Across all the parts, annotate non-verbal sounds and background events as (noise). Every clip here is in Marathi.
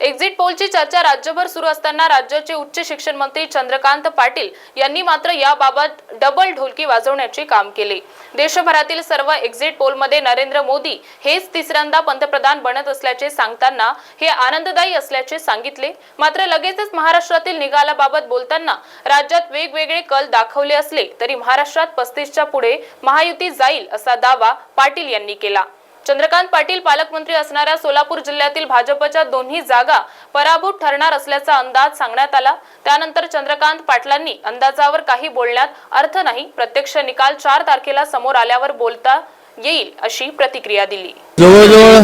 एक्झिट पोलची चर्चा राज्यभर सुरू असताना राज्याचे उच्च शिक्षण मंत्री चंद्रकांत पाटील यांनी मात्र याबाबत डबल ढोलकी वाजवण्याचे काम केले. देशभरातील सर्व एक्झिट पोलमध्ये नरेंद्र मोदी हेच तिसऱ्यांदा पंतप्रधान बनत असल्याचे सांगताना हे आनंददायी असल्याचे सांगितले. मात्र लगेचच महाराष्ट्रातील निकालाबाबत बोलताना राज्यात वेगवेगळे कल दाखवले असले तरी महाराष्ट्रात पस्तीसच्या पुढे महायुती जाईल असा दावा पाटील यांनी केला. चंद्रकांत पाटील पालकमंत्री असणाऱ्या सोलापूर जिल्ह्यातील भाजपच्या दोन्ही जागा पराभूत ठरणार असल्याचा अंदाज सांगण्यात आला. त्यानंतर चंद्रकांत पाटलांनी अंदाजावर काही बोलण्यात अर्थ नाही. प्रत्यक्ष निकाल चार तारखेला समोर आल्यावर बोलता येईल अशी प्रतिक्रिया दिली. जवळजवळ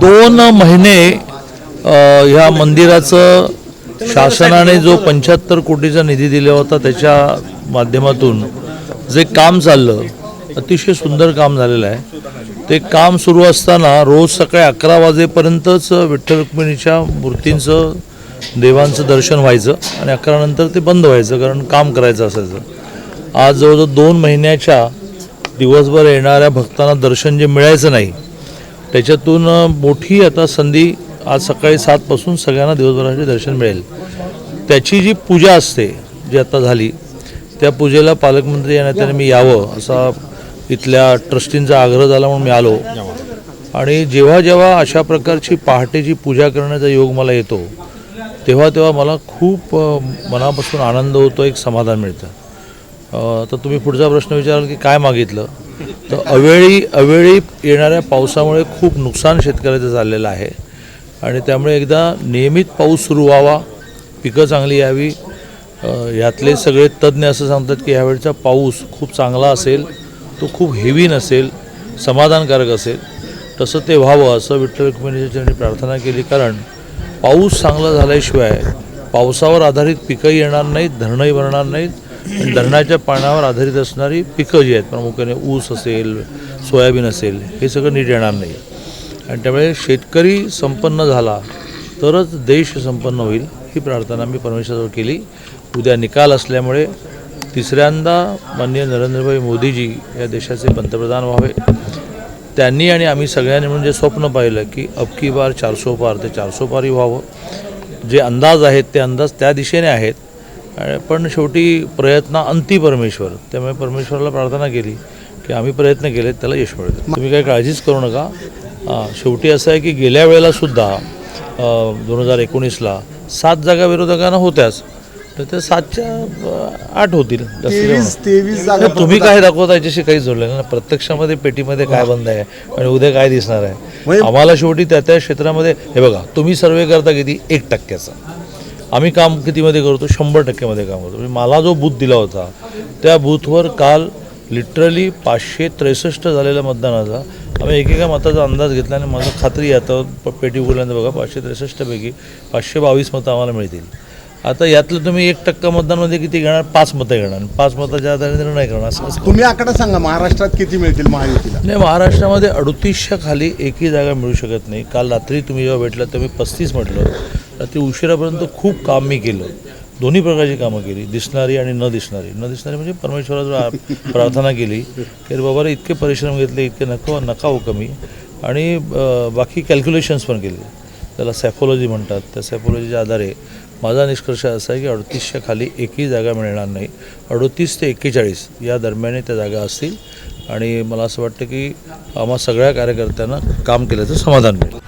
दोन महिने ह्या मंदिराचं शासनाने जो पंच्याहत्तर कोटीचा निधी दिला होता त्याच्या माध्यमातून जे काम चाललं अतिशय सुंदर काम झालेलं आहे. ते काम सुरू असताना रोज सकाळी अकरा वाजेपर्यंतच विठ्ठल रुक्मिणीच्या मूर्तींचं देवांचं दर्शन व्हायचं आणि अकरा नंतर ते बंद व्हायचं कारण काम करायचं असायचं. आज जवळजवळ दोन महिन्याच्या दिवसभर येणाऱ्या भक्तांना दर्शन जे मिळायचं नाही त्याच्यातून मोठी आता संधी आज सकाळी सातपासून सगळ्यांना दिवसभराचे दर्शन मिळेल. त्याची जी पूजा असते जी आता झाली त्या पूजेला पालकमंत्री या नात्याने मी यावं असा इथल्या ट्रस्टींचा आग्रह झाला म्हणून मी आलो. आणि जेव्हा जेव्हा अशा प्रकारची पहाटेची पूजा करण्याचा योग मला येतो तेव्हा तेव्हा मला खूप मनापासून आनंद होतो एक समाधान मिळतं. तर तुम्ही पुढचा प्रश्न विचाराल की काय मागितलं? तर अवेळी अवेळी येणाऱ्या पावसामुळे खूप नुकसान शेतकऱ्याचं झालेलं आहे. आणि त्यामुळे एकदा नियमित पाऊस सुरू व्हावा पिकं चांगली यावी. यातले सगळे तज्ज्ञ असं सांगतात की ह्यावेळचा पाऊस खूप चांगला असेल. तो खूप हेवी नसेल समाधानकारक असेल तसं ते व्हावं असं विठ्ठल रुक्मिणीच्या प्रार्थना केली. कारण पाऊस चांगला झाल्याशिवाय पावसावर आधारित पिकंही येणार नाहीत धरणंही भरणार नाहीत. आणि धरणाच्या पाण्यावर आधारित असणारी पिकं जी आहेत प्रामुख्याने ऊस असेल सोयाबीन असेल हे सगळं नीट येणार नाही. आणि त्यामुळे शेतकरी संपन्न झाला तरच देश संपन्न होईल ही प्रार्थना मी परमेश्वराजवळ केली. उद्या निकाल असल्यामुळे तिसऱ्यांदा माननीय नरेंद्रभाई मोदीजी या देशाचे पंतप्रधान व्हावे. त्यांनी आणि आम्ही सगळ्यांनी म्हणजे जे स्वप्न पाहिलं की अबकी बार चारसो पार ते चारसो पारही व्हावं. जे अंदाज आहेत ते अंदाज त्या दिशेने आहेत. पण शेवटी प्रयत्न अंती परमेश्वर. त्यामुळे परमेश्वराला प्रार्थना केली की आम्ही प्रयत्न केले त्याला यश मिळतं तुम्ही काही काळजीच करू नका. शेवटी असं आहे की गेल्या वेळेलासुद्धा दोन हजार एकोणीसला सात जागा विरोधकांना होत्याच. तर त्या सातच्या आठ होतील. तेवीस. तेवीस जागा तुम्ही काय दाखवता याच्याशी काही जोडलेलं ना प्रत्यक्षामध्ये पेटीमध्ये काय बंद आहे आणि उद्या काय दिसणार आहे? म्हणजे- आम्हाला शेवटी त्या त्या क्षेत्रामध्ये हे बघा तुम्ही सर्वे करता किती? एक टक्क्याचा. आम्ही काम कितीमध्ये करतो? शंभर टक्क्यामध्ये काम करतो. म्हणजे मला जो बूथ दिला होता त्या बूथवर काल लिटरली पाचशे त्रेसष्ट झालेल्या मतदानाचा आम्ही एकेका मताचा अंदाज घेतला आणि मला खात्री आहे आता प- पेटी उघडल्यानंतर बघा पाचशे त्रेसष्टपैकी पाचशे बावीस मतं आम्हाला मिळतील. आता यातलं तुम्ही एक टक्का मतदानमध्ये किती घेणार? पाच मतं घेणार. पाच मताच्या आधारे निर्णय करणार असं तुम्ही आकडा सांगा महाराष्ट्रात किती मिळतील महायुतीला? नाही महाराष्ट्रामध्ये अडुतीसच्या खाली एकही जागा मिळू शकत नाही. काल रात्री तुम्ही जेव्हा भेटला तेव्हा मी पस्तीस म्हटलं. रात्री उशिरापर्यंत खूप काम मी केलं. दोन्ही प्रकारची कामं केली. दिसणारी आणि न दिसणारी. न दिसणारी म्हणजे परमेश्वराजवळ (laughs) प्रार्थना केली की अरे बाबा रे इतके परिश्रम घेतले इतके नको नका हो कमी. आणि बाकी कॅल्क्युलेशन्स पण केले. त्याला सॅफोलॉजी म्हणतात. त्या सॅफोलॉजीच्या आधारे माझा निष्कर्ष असा आहे की अडतीसच्या खाली एकही जागा मिळणार नाही. अडतीस ते एक्केचाळीस या दरम्याने त्या जागा असतील. आणि मला असं वाटतं की आम्हा सगळ्या कार्यकर्त्यांना काम केल्याचं समाधान मिळेल.